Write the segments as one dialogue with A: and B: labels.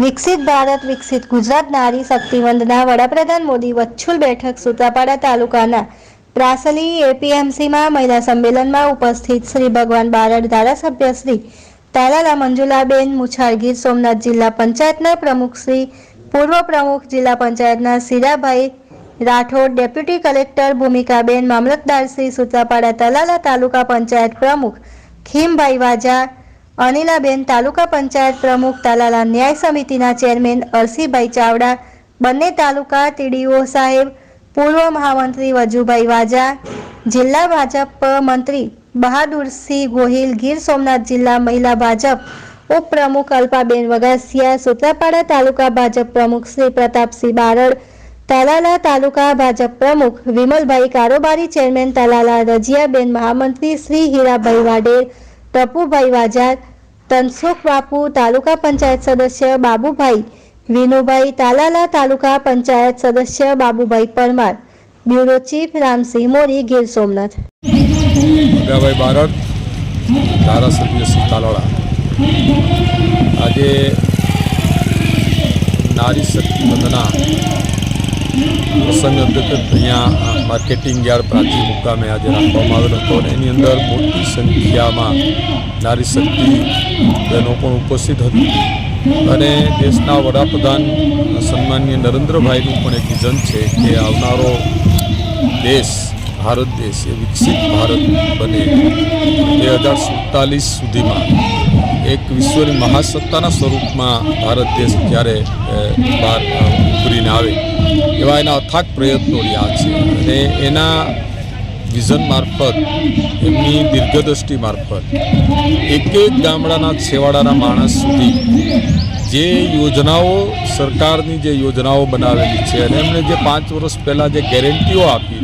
A: વિકસિત ભારત, વિકસિત ગુજરાત, નારી શક્તિ વંદના વડાપ્રધાન મોદી વચ્છુલ બેઠક સુત્રાપાડા તાલુકાના પ્રાસલી એપીએમસીમાં મહિલા સંમેલનમાં ઉપસ્થિત શ્રી ભગવાન બારડ ધારાસભ્ય શ્રી તાલાલા મંજુલાબેન મુછાળ ગીર સોમનાથ જિલ્લા પંચાયતના પ્રમુખ શ્રી, પૂર્વ પ્રમુખ જિલ્લા પંચાયતના સીરાભાઈ રાઠોડ, ડેપ્યુટી કલેક્ટર ભૂમિકાબેન, મામલતદાર શ્રી સુત્રાપાડા તાલાલા તાલુકા પંચાયત પ્રમુખ ખીમભાઈ વાજા અનિલાબેન તાલુકા પંચાયત પ્રમુખ તાલાલા ન્યાય સમિતિના ચેરમેન અરસીભાઈ ચાવડા, બંને તાલુકા ટીડીઓ સાહેબ, પૂર્વ મહામંત્રી વજુભાઈ વાજા, જિલ્લા ભાજપ મંત્રી બહાદુરસિંહ ગોહિલ, ગીર સોમનાથ જિલ્લા મહિલા ભાજપ ઉપપ્રમુખ અલ્પાબેન વગાસિયા, સુત્રાપાડા તાલુકા ભાજપ પ્રમુખ શ્રી પ્રતાપસિંહ બારડ, તાલાલા તાલુકા ભાજપ પ્રમુખ વિમલભાઈ કારોબારી ચેરમેન તાલાલા રજિયાબેન મહામંત્રી શ્રી હીરાભાઈ વાડેર ટપુભાઈ વાજાર, તનસુખ બાપુ તાલુકા પંચાયત સદસ્ય બાબુભાઈ, વિનુભાઈ તાલાલા તાલુકા પંચાયત સદસ્ય Babubhai Parmar. Bureau chief Ramsinh Mori, Gir Somnath.
B: આજે નારી શક્તિ વંદના પ્રસંગ અંતર્ગત અહીંયા માર્કેટિંગ યાર્ડ પ્રાચી મુકામે આજે રાખવામાં આવેલો હતો અને એની અંદર મોટી સંખ્યામાં નારી શક્તિ બહેનો પણ ઉપસ્થિત હતી. અને દેશના વડાપ્રધાન સન્માનીય નરેન્દ્રભાઈનું પણ એક વિઝન છે કે આવનારો દેશ, ભારત દેશ એ વિકસિત ભારત બને. બે હજાર સુડતાલીસ સુધીમાં એક વિશ્વની મહાસત્તાના સ્વરૂપમાં ભારત દેશ જ્યારે અ, બહાર ઉભરીને આવે એવા એના અથાગ પ્રયત્નો રહ્યા છે. અને એના વિઝન મારફત એમની દીર્ઘદ્રષ્ટિ મારફત એક એક ગામડાના છેવાડાના માણસ સુધી જે યોજનાઓ સરકારની જે યોજનાઓ બનાવેલી છે અને એમણે જે પાંચ વર્ષ પહેલાં જે ગેરંટીઓ આપી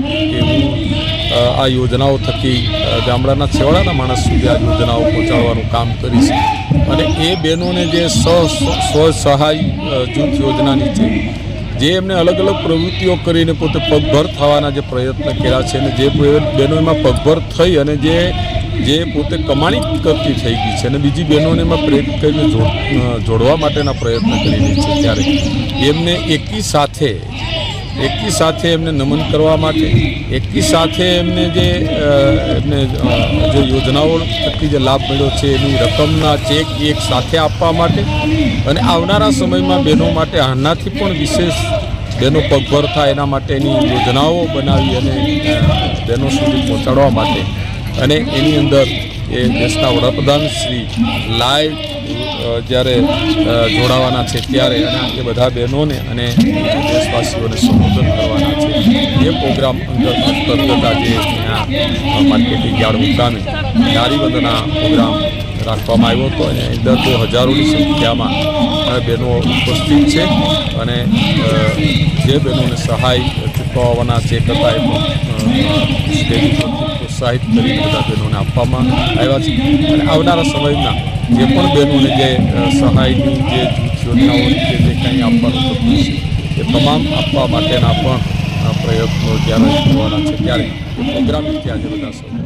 B: આ યોજનાઓ થકી ગામડાના છેવાડાના માણસ સુધી આ યોજનાઓ પહોંચાડવાનું કામ કરીશ. અને એ બહેનોને જે સ્વ સહાય જૂથ યોજનાની છે જે એમને અલગ અલગ પ્રવૃત્તિઓ કરીને પોતે પગભર થવાના જે પ્રયત્ન કર્યા છે અને જે બહેનો એમાં પગભર થઈ અને જે જે પોતે કમાણી કરતી થઈ ગઈ છે અને બીજી બહેનોને એમાં પ્રેરિત કરીને જોડ જોડવા માટેના પ્રયત્ન કરી રહી છે ત્યારે. એમને એકી સાથે એકી સાથે એમને નમન કરવા માટે, એકી સાથે એમને જે એમને જે યોજનાઓ થકી જે લાભ મળ્યો છે, એની રકમના ચેક એક સાથે આપવા માટે અને આવનારા સમયમાં બહેનો માટે આનાથી પણ વિશેષ બહેનો પગભર થાય એના માટેની યોજનાઓ બનાવી અને બહેનો સુધી પહોંચાડવા માટે. અને એની અંદર એ દેશના વડાપ્રધાન શ્રી લાઈવ જ્યારે જોડાવાના છે ત્યારે અને એ બધા બહેનોને અને દેશવાસીઓને સંબોધન કરવાના છે. એ પ્રોગ્રામ અંતર્ગત આજે ત્યાં માર્કેટિંગ યાર્ડ મુકામે નારીવંદના પ્રોગ્રામ રાખવામાં આવ્યો હતો અને અંદર તો હજારોની સંખ્યામાં બહેનો ઉપસ્થિત છે અને જે બહેનોને સહાય ચૂકવવાના ચેક હતા એ સ્ટેજ કરીને બધા બહેનોને આપવામાં આવ્યા છે. અને આવનારા સમયમાં જે પણ બહેનોને જે સહાયની જે જૂથ યોજનાઓની જે જે કંઈ આપવાનું થતું છે, એ તમામ આપવા માટેના પણ પ્રયત્નો જ્યારે કરવાના છે, ત્યારે પ્રોગ્રામ ત્યાં આજે બધા સૌ